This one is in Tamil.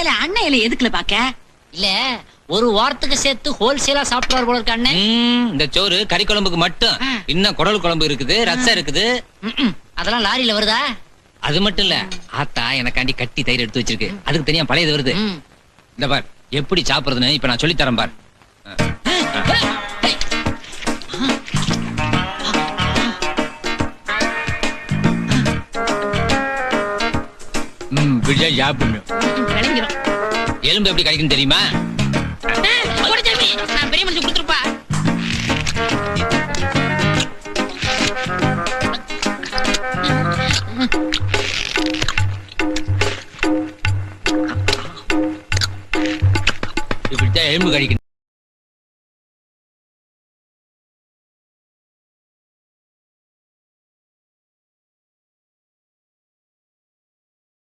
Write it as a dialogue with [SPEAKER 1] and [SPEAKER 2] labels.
[SPEAKER 1] இல்ல அண்ணன் இல்ல எதுக்குல பாக்க?
[SPEAKER 2] இல்ல ஒரு வாரத்துக்கு சேர்த்து ஹோல்சேலா சாப்பிடுவார் போல இருக்க அண்ணன்.
[SPEAKER 3] ம், இந்த சோறு கறி குழம்புக்கு மட்டும். இன்னும் குடல் குழம்பு இருக்குது ரசம் இருக்குது.
[SPEAKER 2] அதெல்லாம் லாரியில வருதா?
[SPEAKER 3] அது மட்டும் இல்ல ஆத்தா எனக்காண்டி கட்டி தயிர் எடுத்து வச்சிருக்கு. அதுக்கு தனியா பழையது வருது.
[SPEAKER 2] ம்.
[SPEAKER 3] இந்த பார் எப்படி சாப்பிடுறதுன்னு இப்ப நான் சொல்லி தரேன் பார். ம், இப்படிதான் சாப்பிடணும்
[SPEAKER 2] விளங்கிரும்.
[SPEAKER 3] எலும்பு எப்படி கிடைக்கும் தெரியுமா?
[SPEAKER 2] பெரிய மனுஷன் கொடுத்துருப்பா.
[SPEAKER 3] இப்படித்தான் எலும்பு கிடைக்கணும்.